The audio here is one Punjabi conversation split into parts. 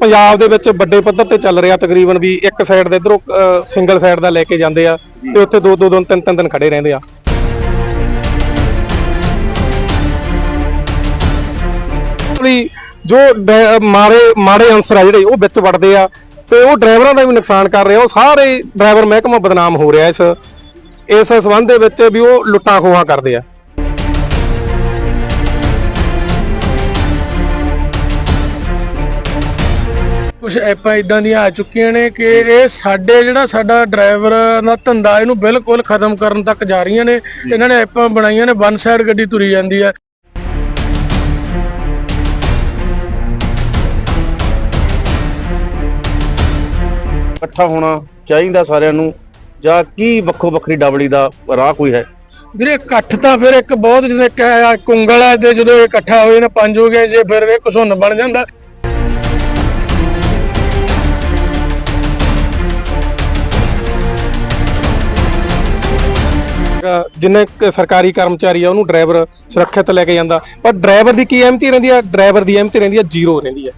ਪੰਜਾਬ ਦੇ ਵਿੱਚ ਵੱਡੇ ਪੱਧਰ ਤੇ ਚੱਲ ਰਿਹਾ ਤਕਰੀਬਨ ਵੀ ਇੱਕ ਸਾਈਡ ਦੇ ਇਧਰੋਂ ਸਿੰਗਲ ਸਾਈਡ ਦਾ ਲੈ ਕੇ ਜਾਂਦੇ ਆ ਤੇ ਉੱਥੇ ਦੋ ਦੋ ਦਿਨ ਤਿੰਨ ਤਿੰਨ ਦਿਨ ਖੜੇ ਰਹਿੰਦੇ ਆ। ਵੀ ਜੋ ਡੈ- ਮਾੜੇ ਅੰਸਰ ਆ ਜਿਹੜੇ ਉਹ ਵਿੱਚ ਵੜਦੇ ਆ ਤੇ ਉਹ ਡਰਾਈਵਰਾਂ ਦਾ ਵੀ ਨੁਕਸਾਨ ਕਰ ਰਿਹਾ। ਉਹ ਸਾਰੇ ਡਰਾਈਵਰ ਮਹਿਕਮਾ ਬਦਨਾਮ ਹੋ ਰਿਹਾ ਇਸ ਇਸ ਸੰਬੰਧ ਦੇ ਵਿੱਚ ਵੀ ਉਹ ਲੁੱਟਾਂ ਖੋਹਾਂ ਕਰਦੇ ਆ। ਕੁਝ ਐਪਾਂ ਇਦਾਂ ਦੀਆਂ ਆ ਚੁੱਕੀਆਂ ਨੇ ਕਿ ਇਹ ਸਾਡੇ ਜਿਹੜਾ ਸਾਡਾ ਡਰਾਈਵਰ ਦਾ ਧੰਦਾ ਇਹਨੂੰ ਬਿਲਕੁਲ ਖਤਮ ਕਰਨ ਤੱਕ ਜਾ ਰਹੀਆਂ ਨੇ। ਇਹਨਾਂ ਨੇ ਐਪਾਂ ਬਣਾਈਆਂ ਨੇ ਵਨ ਸਾਈਡ ਗੱਡੀ ਤੁਰੀ ਜਾਂਦੀ ਹੈ ਇਕੱਠਾ ਹੋਣਾ ਚਾਹੀਦਾ ਸਾਰਿਆਂ ਨੂੰ ਜਾਂ ਕੀ ਵੱਖੋ ਵੱਖਰੀ ਡਬਲੀ ਦਾ ਰਾਹ ਕੋਈ ਹੈ? ਵੀਰੇ ਇਕੱਠ ਤਾਂ ਫਿਰ ਇੱਕ ਬਹੁਤ ਜਿਵੇਂ ਇੱਕ ਹੈ, ਕੁੰਗਲ ਹੈ ਤੇ ਜਦੋਂ ਇਕੱਠਾ ਹੋਏ ਨਾ ਪੰਜ ਹੋ ਗਏ ਜੇ ਫਿਰ ਇਹ ਘਸੁੰਨ ਬਣ ਜਾਂਦਾ। ਅ, ਜਿੰਨੇ ਕੁ ਸਰਕਾਰੀ ਕਰਮਚਾਰੀ ਆ ਉਹਨੂੰ ਡਰਾਈਵਰ ਸੁਰੱਖਿਅਤ ਲੈ ਕੇ ਜਾਂਦਾ। ਪਰ ਡਰਾਈਵਰ ਦੀ ਕੀ ਅਹਿਮਤੀ ਰਹਿੰਦੀ ਆ? ਡਰਾਈਵਰ ਦੀ ਅਹਿਮਤੀ ਰਹਿੰਦੀ ਆ ਜ਼ੀਰੋ ਰਹਿੰਦੀ ਆ।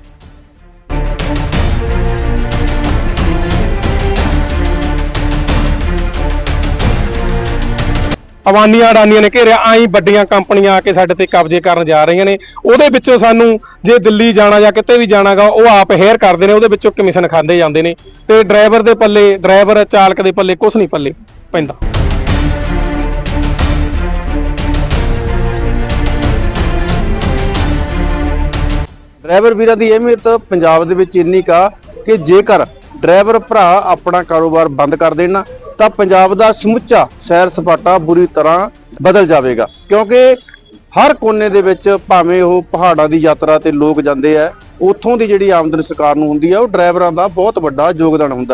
ਅਵਾਨੀਆਂ ਅਡਾਨੀਆਂ ਨੇ ਘੇਰਿਆ ਆਈ ਵੱਡੀਆਂ ਕੰਪਨੀਆਂ ਆ ਕੇ ਸਾਡੇ ਤੇ ਕਬਜ਼ੇ ਕਰਨ ਜਾ ਰਹੀਆਂ ਨੇ। ਉਹਦੇ ਵਿੱਚੋਂ ਸਾਨੂੰ ਜੇ ਦਿੱਲੀ ਜਾਣਾ ਜਾਂ ਕਿਤੇ ਵੀ ਜਾਣਾਗਾ ਉਹ ਆਪ ਹੇਅਰ ਕਰਦੇ ਨੇ ਉਹਦੇ ਵਿੱਚੋਂ ਕਮਿਸ਼ਨ ਖਾਂਦੇ ਜਾਂਦੇ ਨੇ। ਤੇ ਡਰਾਈਵਰ ਦੇ ਪੱਲੇ ਡਰਾਈਵਰ ਚਾਲਕ ਦੇ ਪੱਲੇ ਕੁਝ ਨਹੀਂ ਪੱਲੇ ਪੈਂਦਾ ਡਰਾਈਵਰ ਵੀਰਾਂ ਦੀ ਅਹਿਮੀਅਤ ਪੰਜਾਬ ਦੇ ਵਿੱਚ ਇੰਨੀ ਕਾ ਕਿ ਜੇਕਰ ਡਰਾਈਵਰ ਭਰਾ ਆਪਣਾ ਕਾਰੋਬਾਰ ਬੰਦ ਕਰ ਦੇਣ ਤਾਂ ਪੰਜਾਬ ਦਾ ਸਮੁੱਚਾ ਸੈਰ ਸਪਾਟਾ ਬੁਰੀ ਤਰ੍ਹਾਂ ਬਦਲ ਜਾਵੇਗਾ। ਕਿਉਂਕਿ ਹਰ ਕੋਨੇ ਦੇ ਵਿੱਚ ਭਾਵੇਂ ਉਹ ਪਹਾੜਾਂ ਦੀ ਯਾਤਰਾ ਤੇ ਲੋਕ ਜਾਂਦੇ ਆ, ਉੱਥੋਂ ਦੀ ਜਿਹੜੀ ਆਮਦਨ ਸਰਕਾਰ ਨੂੰ ਹੁੰਦੀ ਆ, ਉਹ ਡਰਾਈਵਰਾਂ ਦਾ ਬਹੁਤ ਵੱਡਾ ਯੋਗਦਾਨ ਹੁੰਦਾ।